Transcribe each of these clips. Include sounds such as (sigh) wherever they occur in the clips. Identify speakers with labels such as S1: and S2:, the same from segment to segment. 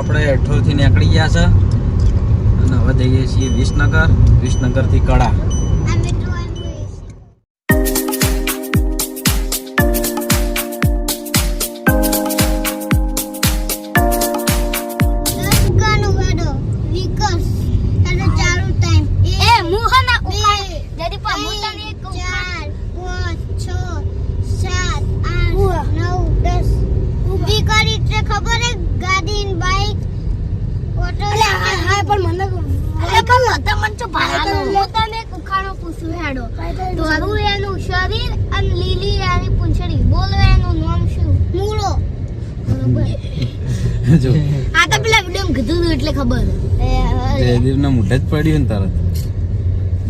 S1: આપણે હેઠળથી નીકળી ગયા છે. અને હવે જઈએ છીએ વિસનગર. વિસનગરથી કડા.
S2: અરે પણ તો ભાડો હું તને ઉખાણો પૂછું હેડો. ધોરું એનું શરીર અને લીલી એની પૂંછડી. બોલો એનું નામ શું?
S3: મૂળો.
S1: જો.
S2: આ તો પેલા વીડિયો કીધું હતું એટલે ખબર.
S1: જયદીપને મોઢે જ પડ્યું ને તરત.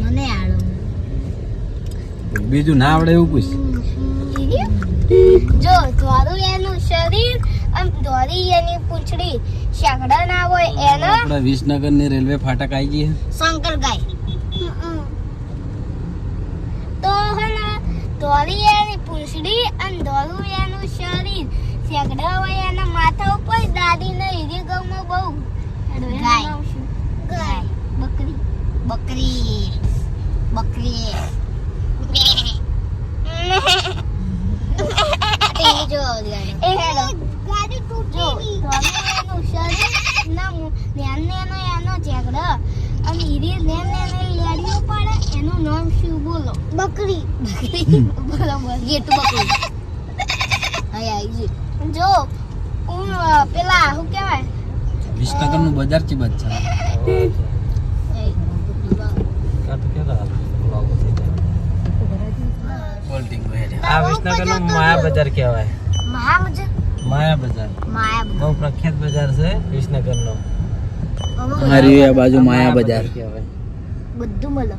S2: મને આડો
S1: બીજું ના આવડે એવું પૂછ.
S2: જો ધોરું એનું શરીર અને ધોરી એની પૂંછડી. શાકડા ના હોય એનો
S1: વિસનગરની રેલવે ફાટક આવી ગઈ
S2: શંકર ગાય તો હના ને ધોરી એની પૂંછડી અને ધોરું એનું શરીર એના માથા ઉપર દાદી ને હીરી ગમો બહુ. ગાય. ગાય. બકરી. બકરી. બકરી. (laughs) જો
S3: ગાડી. તૂટી
S2: ધોળિયાનું શરીર ના મુ- નેન નેનો એનો ઝઘડો. અને ઈરી નેન નેને લેડીઓ પડે એનું નામ શું બોલો?
S3: બકરી.
S2: બરોબર ગેટ બકરી. હા આવી જો હું પેલા શું કહેવાય?
S1: વિસનગરનું બજાર છે? બચ્ચા
S4: આ વિસનગરનું માયા બજાર કહેવાય.
S2: મહામજા
S4: માયા બજાર.
S2: માયા
S4: બહુ પ્રખ્યાત બજાર છે વિસનગરનો.
S1: મારી આ બાજુ માયા બજાર.
S2: બધું મળે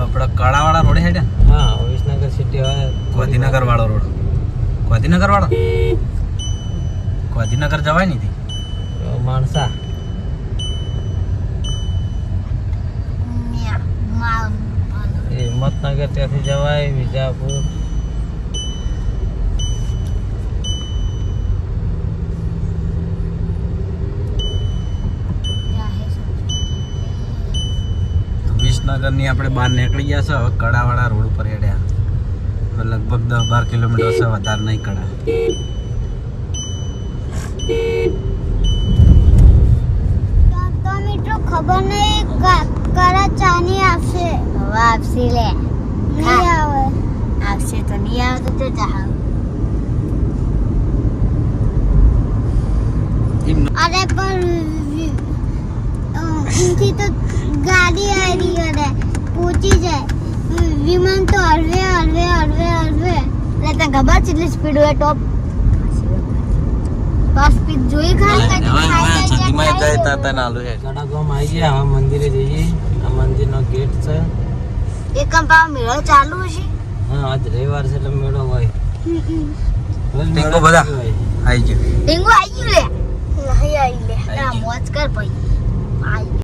S1: આપણે કડાવાળા રોડ હેડે?
S4: હા વિસનગર સિટી હોય
S1: ગોધીનગર વાળો રોડ. ગોધીનગર વાળો ગોધીનગર જવાય નહીં
S4: માણસા
S2: મ્યા, મા-
S4: એ હિંમતનગર ત્યાંથી જવાય વિજાપુર.
S1: વિસનગરની આપણે બહાર નીકળી ગયા છે હવે કડાવાળા રોડ ઉપર હેડ્યા. લગભગ દસ બાર કિલોમીટર છે વધારે નહીં કડા
S3: ખબર નહીં કા- કરા ચાની આવશે
S2: હવે આપસી લે
S3: નહીં આવે
S2: આવશે તો નહીં આવે તો જા
S1: એમ
S3: અરે પણ ઊંચી તો ગાડી આવી અરે પહોંચી જાય વિમાન તો હળવે હળવે હળવે હળવે
S2: એટલે તને ખબર છે એટલી સ્પીડ હોય ટોપ સ્પીડ જોઈ ખાલી
S4: મંદિરે જઈએ મંદિરનો ગેટ છે.
S2: એક કંપા મેળો ચાલુ છે?
S4: હા આજ રવિવાર છે એટલે મેળો હોય.
S1: ટીંગો
S4: મેળો
S1: બધા.
S4: હોય.
S1: આવી ગયો.
S2: ટીંગો આવી ગયો લે. નહીં આવી લે. ના મોજ કર ભાઈ. આવી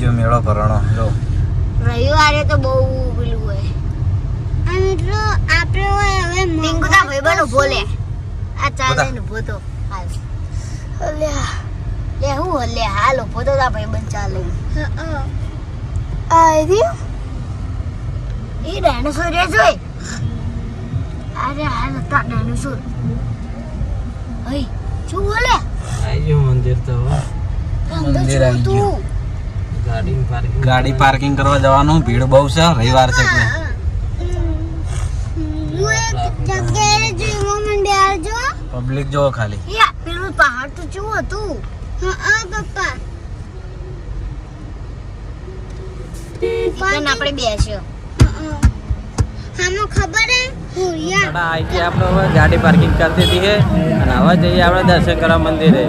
S1: ગયો મેળો ભરણો જો.
S2: રવિવારે તો બહુ પેલું હોય.
S3: આ મિત્રો આપણે હવે હવે
S2: ટીંગુ
S3: મોજ
S2: ના બોલે આ ચાલે. ને ભૂતો હાલ. લે લે હું લે હાલો ભૂતો તા ભાઈ ચાલે આ રહ્યું? એ ડાયનોસોર રે જોઈ? અરે હાલ તા ડાયનોસોર હઈ શું બોલે?
S4: આવી મંદિર તો.
S1: મંદિર આવી ગયું.
S4: ગાડી પાર્કિંગ
S1: કરવા જવાનું. ભીડ બહુ છે રવિવાર છે એટલે. પબ્લિક જો ખાલી.
S2: પેલું પહાડ તો શું હતું
S3: હા? પપ્પા
S2: પણ આપણે બેસ્યો
S4: ગાડી પાર્કિંગ કરતી હતી અને હવે જઈએ આપણે દર્શન કરવા મંદિરે.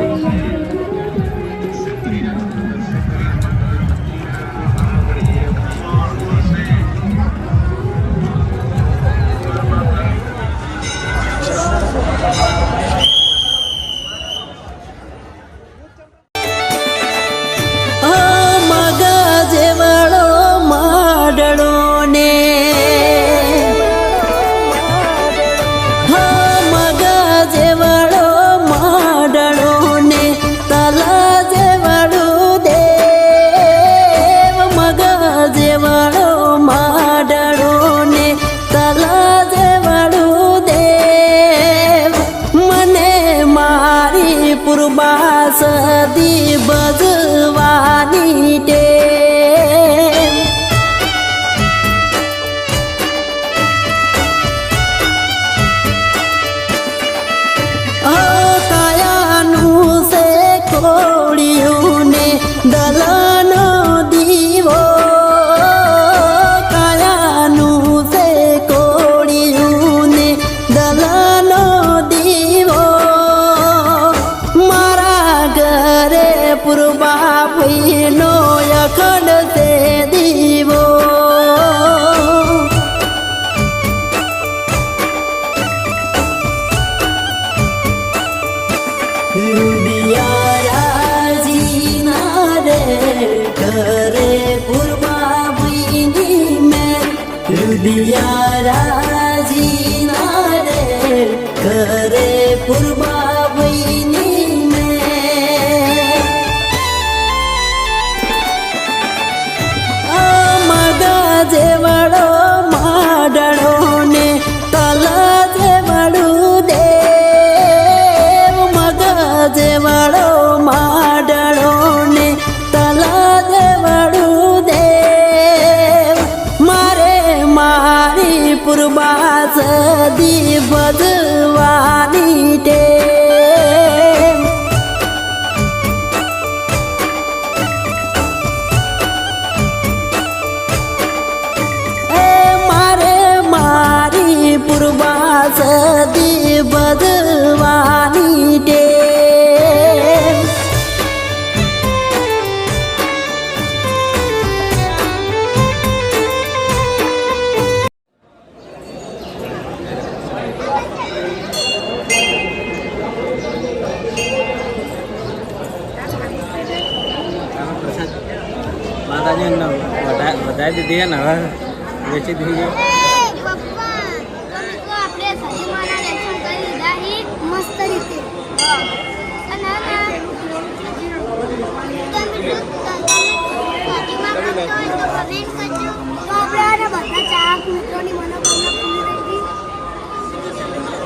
S5: રુડિયારાજીના રે કરે પૂર્વા ભઈની પૂર્વા સદી બધવાની ટેવ સદી બધવાની
S4: વધારી દીધી છે ને હવે વેચી દીધી છે
S2: પપ્પા તમે તો આપણે સજીવાના દર્શન કરી લીધા હી
S3: મસ્ત રીતે
S2: અને હવે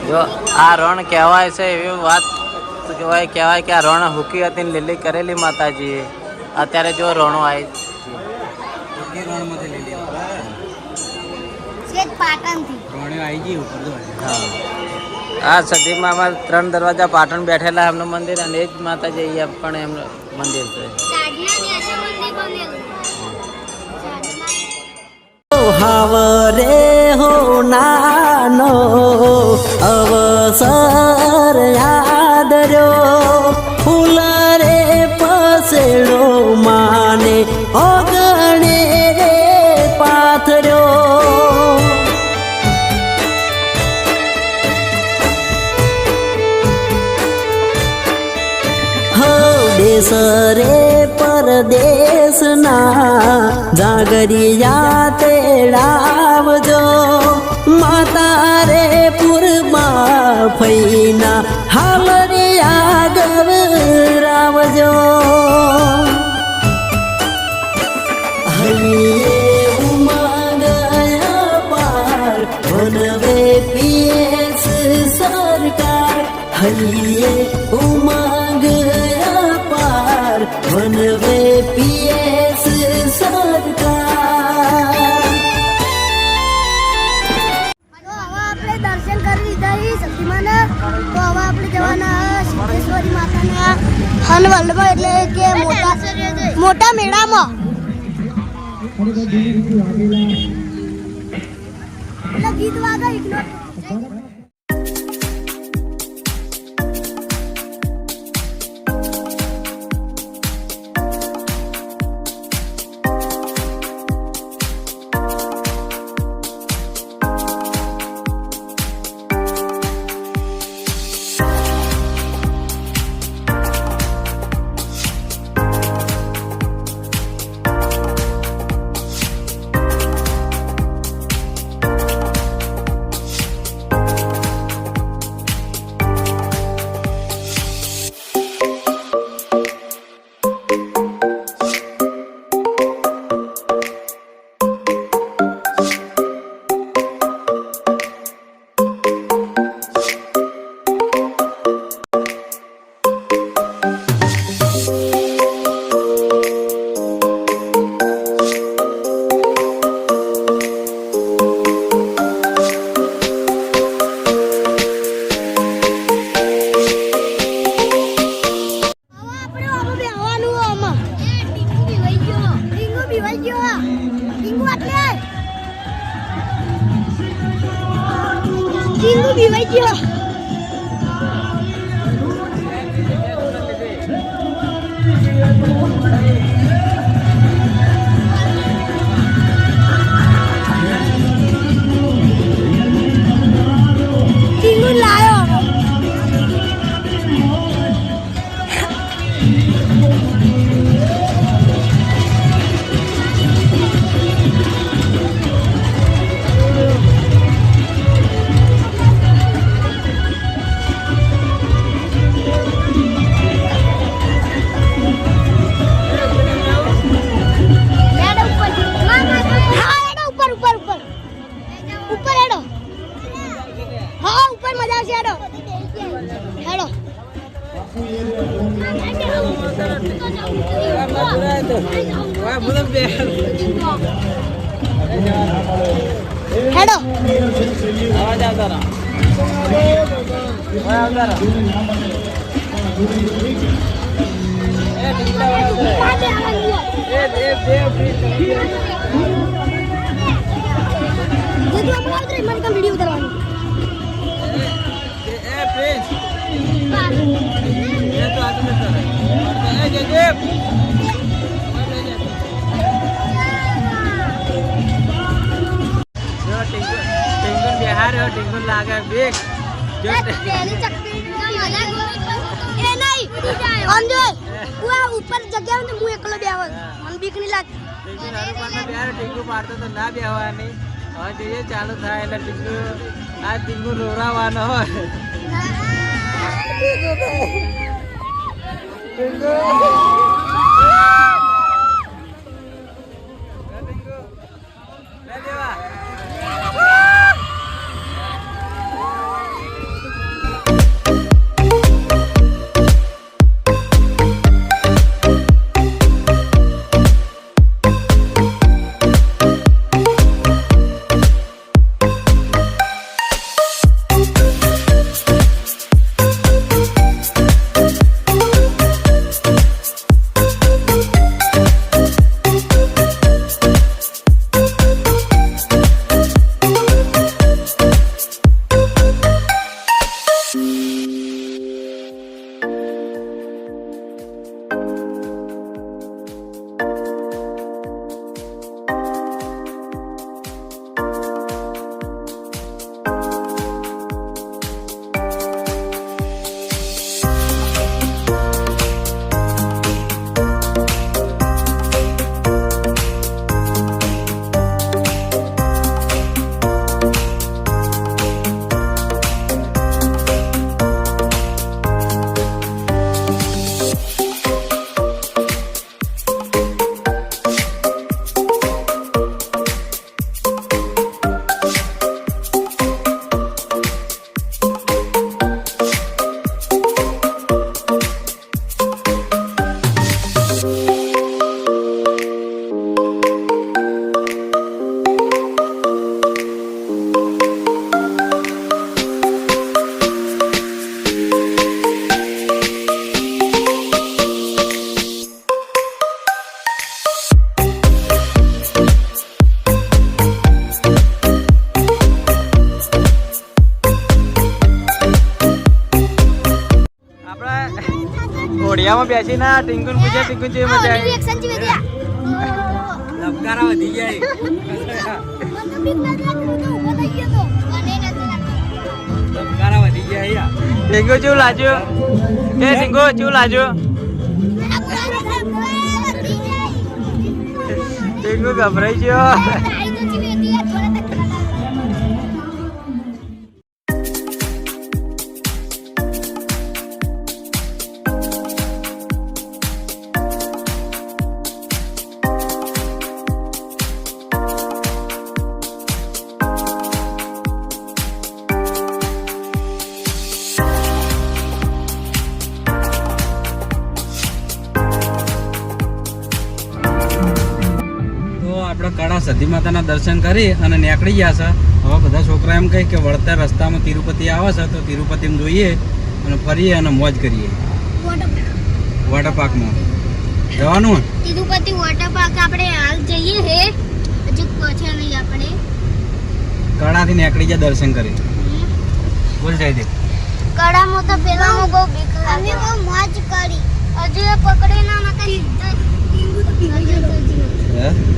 S4: જો આ રણ કહેવાય છે એવી વાત કહેવાય કહેવાય કે આ રણ હુકી હતી ને લીલી કરેલી માતાજીએ અત્યારે જો રણો આવી
S1: એ રણમાંથી લઈ લેવા
S2: પાટણથી.
S1: રણે આવી ગઈ ઉપર જો
S4: હા. આ સદીમાં અમારે ત્રણ દરવાજા પાટણ બેઠેલા એમનું મંદિર અને એ જ માતાજી અહીંયા પણ એમનું મંદિર છે.
S2: સાડના નેસે મંદિર બનેલું. સાડના
S5: હાવરે હો નાનો જાગરિયા તેડાવજો. માતા રે પૂરમાં ફૈના હાલરિયા
S3: હન વલ્લભ એટલે કે મોટા મોટા મેળામાં.
S6: ગીત વાગા ઇગ્નોર
S4: રહો. એ ટીંગલા વાળા બિહાર હો લાગે બીક
S6: ઉપર જગ્યા ને હું એકલો બે આવે મને બીક નહીં લાગતી.
S4: પાડતો તો ના બેહવાની. હવે જોઈએ ચાલુ થાય એટલે ટીંગુ આ ટીંગુ રોરાવાનો હોય. ઘોડિયામાં બેસી ના ટીંકુન પૂછે ટીંકુન જેવી મજા આવી.
S2: રિએક્શન જેવી ગયા
S1: ધબકારા વધી ગયા
S2: મને બીક ના લાગતું તો ઊભો થઈ ગયો તો મને નથી લાગતું
S1: ધબકારા વધી ગયા
S4: ટીંકુ ચૂ લાજો એ ટીંકુ ચૂ લાજો ટીંકુ ગભરાઈ ગયો.
S1: માતાના દર્શન કરી અને નીકળી ગયા છે. હવે બધા છોકરા એમ કહે કે વળતા રસ્તામાં તિરુપતિ આવે છે તો તિરુપતિમાં જોઈએ અને ફરીએ અને મોજ કરીએ. વોટર પાર્કમાં જવાનું?
S2: તિરુપતિ વોટર પાર્ક આપણે હાલ જઈએ હે. હજુ પહોંચ્યા નહીં આપણે.
S1: કડાથી નીકળી ગયા દર્શન કરી. બોલ જાય દે
S2: કડામાં તો પેલામાં બહુ બીક લાગે.
S3: અમે બહુ મોજ કરી.
S2: હજુ એ પકડે ના નકર
S1: હે?